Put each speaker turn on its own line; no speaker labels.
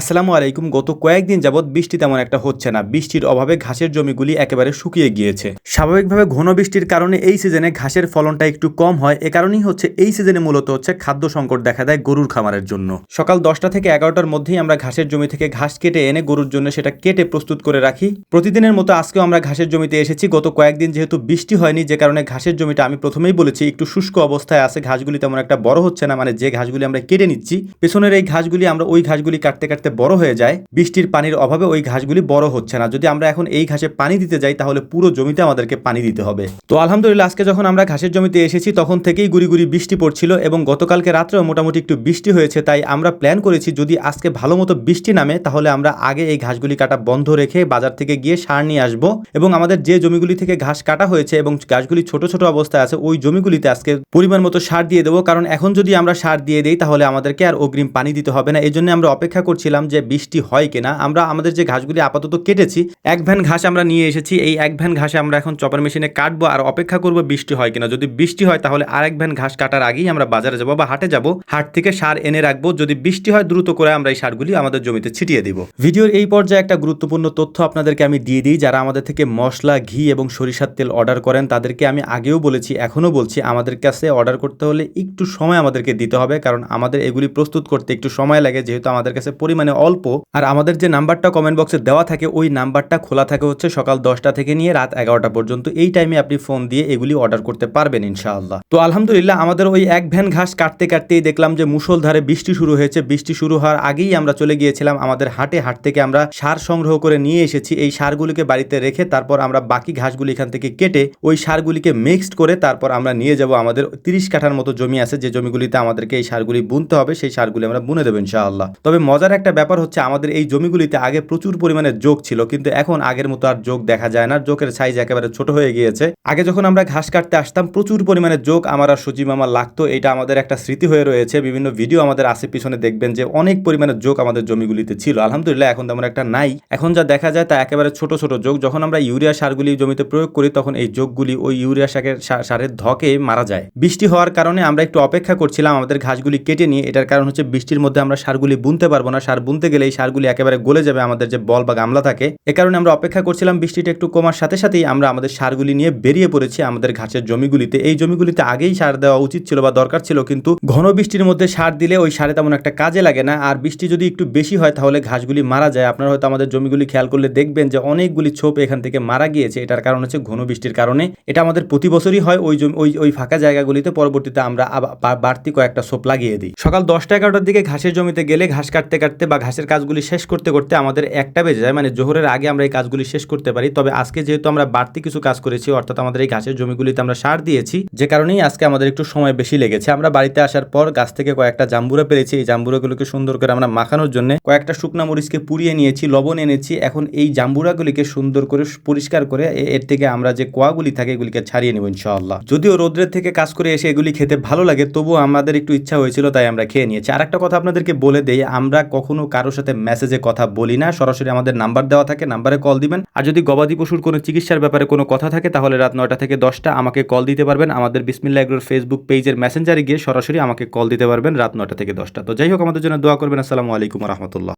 আসসালামু আলাইকুম। গত কয়েকদিন যাবৎ বৃষ্টি তেমন একটা হচ্ছে না। বৃষ্টির অভাবে ঘাসের জমিগুলি একেবারে শুকিয়ে গিয়েছে। স্বাভাবিকভাবে ঘন বৃষ্টির কারণে এই সিজনে ঘাসের ফলনটা একটু কম হয়। এ কারণেই হচ্ছে এই সিজনে মূলত হচ্ছে খাদ্য সংকট দেখা দেয় গরুর খামারের জন্য। সকাল দশটা থেকে এগারোটার মধ্যেই আমরা ঘাসের জমি থেকে ঘাস কেটে এনে গরুর জন্য সেটা কেটে প্রস্তুত করে রাখি। প্রতিদিনের মতো আজকেও আমরা ঘাসের জমিতে এসেছি। গত কয়েকদিন যেহেতু বৃষ্টি হয়নি, যে কারণে ঘাসের জমিটা আমি প্রথমেই বলেছি, একটু শুষ্ক অবস্থায় আছে, ঘাসগুলি তেমন একটা বড় হচ্ছে না। মানে যে ঘাসগুলি আমরা কেটে নিচ্ছি, পেছনের এই ঘাসগুলি আমরা ওই ঘাসগুলি কাটতে কাটতে বড় হয়ে যায়, বৃষ্টির পানির অভাবে ওই ঘাসগুলি বড় হচ্ছে না। যদি আমরা এখন এই ঘাসে পানি দিতে যাই, তাহলে পুরো জমিতে আমাদেরকে পানি দিতে হবে। তো আলহামদুলিল্লাহ, আজকে যখন আমরা ঘাসের জমিতে এসেছি, তখন থেকেই গুড়ি গুড়ি বৃষ্টি পড়ছিল এবং গতকালকে রাত্রেও মোটামুটি একটু বৃষ্টি হয়েছে। তাই আমরা প্ল্যান করেছি, যদি আজকে ভালো মতো বৃষ্টি নামে, তাহলে আমরা আগে এই ঘাসগুলি কাটা বন্ধ রেখে বাজার থেকে গিয়ে সার নিয়ে আসব এবং আমাদের যে জমিগুলি থেকে ঘাস কাটা হয়েছে এবং ঘাসগুলি ছোট ছোট অবস্থায় আছে, ওই জমিগুলিতে আজকে পরিমাণ মতো সার দিয়ে দেবো। কারণ এখন যদি আমরা সার দিয়ে দিই, তাহলে আমাদেরকে আর অগ্রিম পানি দিতে হবে না। এই জন্য আমরা অপেক্ষা করছিলাম যে বৃষ্টি হয় কিনা, আমরা আমাদের যে ঘাসগুলি আপাতত কেটেছি, এক ভ্যান ঘাস আমরা নিয়ে এসেছি, এই এক ভ্যান ঘাসে আমরা এখন চপার মেশিনে কাটবো আর অপেক্ষা করব বৃষ্টি হয় কিনা। যদি বৃষ্টি হয় তাহলে আরেক ভ্যান ঘাস কাটার আগেই আমরা বাজারে যাব বা হাটে যাব, হাট থেকে সার এনে রাখব, যদি বৃষ্টি হয় দ্রুত করে আমরা এই সারগুলি আমাদের জমিতে ছিটিয়ে দিব। ভিডিওর এই পর্যায়ে একটা গুরুত্বপূর্ণ তথ্য আপনাদেরকে আমি দিয়ে দিই, যারা আমাদের থেকে মশলা, ঘি এবং সরিষার তেল অর্ডার করেন, তাদেরকে আমি আগেও বলেছি, এখনও বলছি, আমাদের কাছে অর্ডার করতে হলে একটু সময় আমাদেরকে দিতে হবে, কারণ আমাদের এগুলি প্রস্তুত করতে একটু সময় লাগে, যেহেতু আমাদের কাছে পরিমাণে অল্প। আর আমাদের যে নাম্বারটা কমেন্ট বক্সে দেওয়া থাকে, ওই নাম্বারটা খোলা থাকে হচ্ছে সকাল দশটা থেকে নিয়ে রাত এগারোটা পর্যন্ত। এই টাইমে আপনি ফোন দিয়ে এগুলি অর্ডার করতে পারবেন ইনশাআল্লাহ। তো আলহামদুলিল্লাহ আমাদের ওই এক ভ্যান ঘাস কাটতে কাটতেই দেখলাম যে মুসলধারে বৃষ্টি শুরু হয়েছে। বৃষ্টি শুরু হওয়ার আগেই আমরা চলে গিয়েছিলাম আমাদের হাটে। হাট থেকে আমরা সার সংগ্রহ করে নিয়ে এসেছি। এই সারগুলিকে বাড়িতে রেখে তারপর আমরা বাকি ঘাসগুলি এখান থেকে কেটে ওই সারগুলিকে মিক্সড করে তারপর আমরা নিয়ে যাব। আমাদের তিরিশ কাঠার মতো জমি আছে। যে জমিগুলিতে আমাদেরকে এই সারগুলি বুনতে হবে, সেই সারগুলি আমরা বুনে দেবো ইনশাআল্লাহ। তবে মজার একটা ব্যাপার হচ্ছে আমাদের এই জমিগুলিতে আগে প্রচুর পরিমাণে যোগ ছিল, কিন্তু এখন আগের মতো আর যোগ দেখা যায় না। যোগের সাইজ একেবারে ছোট হয়ে গিয়েছে। আগে যখন আমরা ঘাস কাটতে আসতাম, প্রচুর পরিমাণে যোগ আমার আর সজি মামা লাগতো। এটা আমাদের একটা স্মৃতি হয়ে রয়েছে। বিভিন্ন ভিডিও আমাদের আসে পিছনে দেখবেন যে অনেক পরিমাণে যোগ আমাদের জমিগুলিতে ছিল। আলহামদুলিল্লাহ, এখন তেমন একটা নাই। এখন যা দেখা যায় তা একেবারে ছোট ছোট যোগ। যখন আমরা ইউরিয়া সারগুলি জমিতে প্রয়োগ করি, তখন এই যোগগুলি ওই ইউরিয়া সারের সারের ধকে মারা যায়। বৃষ্টি হওয়ার কারণে আমরা একটু অপেক্ষা করছিলাম, আমাদের ঘাসগুলি কেটে নিয়ে। এটার কারণ হচ্ছে বৃষ্টির মধ্যে আমরা সারগুলি বুনতে পারব না। সার বুনতে গেলে এই সারগুলি একেবারে গলে যাবে, আমাদের যে বল বা গামলা থাকে। এ কারণে আমরা অপেক্ষা করছিলাম বৃষ্টিটা একটু কমার সাথে সাথেই আমরা আমাদের সারগুলি নিয়ে বেরিয়ে পড়েছি আমাদের ঘাসের জমিগুলিতে। এই জমিগুলিতে আগেই সার দেওয়া উচিত ছিল বা দরকার ছিল, কিন্তু ঘন বৃষ্টির মধ্যে সার দিলে ওই সারে তেমন একটা কাজে লাগে না। আর বৃষ্টি যদি একটু বেশি হয়, তাহলে ঘাসগুলি মারা যায়। আপনারা হয়তো আমাদের জমিগুলি খেয়াল করলে দেখবেন যে অনেকগুলি ছোপ এখান থেকে মারা গিয়েছে। এটার কারণ হচ্ছে ঘন বৃষ্টির কারণে। এটা আমাদের প্রতি বছরই হয়, ওই জমি, ওই ওই ফাঁকা জায়গাগুলিতে। পরবর্তীতে আমরা বাড়তি কয়েকটা সোপ লাগিয়ে দিই। সকাল দশটা এগারোটার দিকে ঘাসের জমিতে গেলে ঘাস কাটতে কাটতে বা ঘাসের কাজগুলি শেষ করতে করতে আমাদের একটা বেজে যায়। মানে জোহরের আগে আমরা এই কাজগুলি শেষ করতে পারি। তবে আজকে যেহেতু আমরা বাড়তি কিছু কাজ করেছি, অর্থাৎ আমাদের এই ঘাসের জমিগুলিতে আমরা সার দিয়েছি, যে কারণেই আজকে আমাদের একটু সময় বেশি লেগেছে। আমরা বাড়িতে আসার পর গাছ থেকে কয়েকটা জাম্বুরা পেরেছি। এই জাম্বুরাগুলোকে সুন্দর করে আমরা মাখানোর জন্য কয়েকটা শুকনা মরিচকে পুড়িয়ে নিয়েছি, লবণ এনেছি। এখন এই জাম্বুরাগুলিকে সুন্দর করে পরিষ্কার করে এর থেকে আমরা যে কোয়াগুলি থাকে এগুলিকে ছাড়িয়ে নেব ইনশাআল্লাহ। যদিও রোদ্রের থেকে কাজ করে এসে এগুলি খেতে ভালো লাগে, তবুও আমাদের একটু ইচ্ছা হয়েছিল, তাই আমরা খেয়ে নিয়েছি। আর একটা কথা আপনাদেরকে বলে দেই, আমরা কখনো কারোর সাথে মেসেজে কথা বলি না, সরাসরি আমাদের নাম্বার দেওয়া থাকে নাম্বারে কল দিবেন। আর যদি গবাদি পশুর কোনো চিকিৎসার ব্যাপারে কোনো কথা থাকে, তাহলে রাত নয়টা থেকে দশটা আমাকে কল দিতে পারবেন। আমাদের বিসমিল্লা এগ্রোর ফেসবুক পেজের মেসেঞ্জারে গিয়ে সরাসরি আমাকে কল দিতে পারবেন রাত নয়টা থেকে দশটা। তো যাই হোক, আমাদের জন্য দোয়া করবেন। আসসালামু আলাইকুম রহমতুল্লাহ।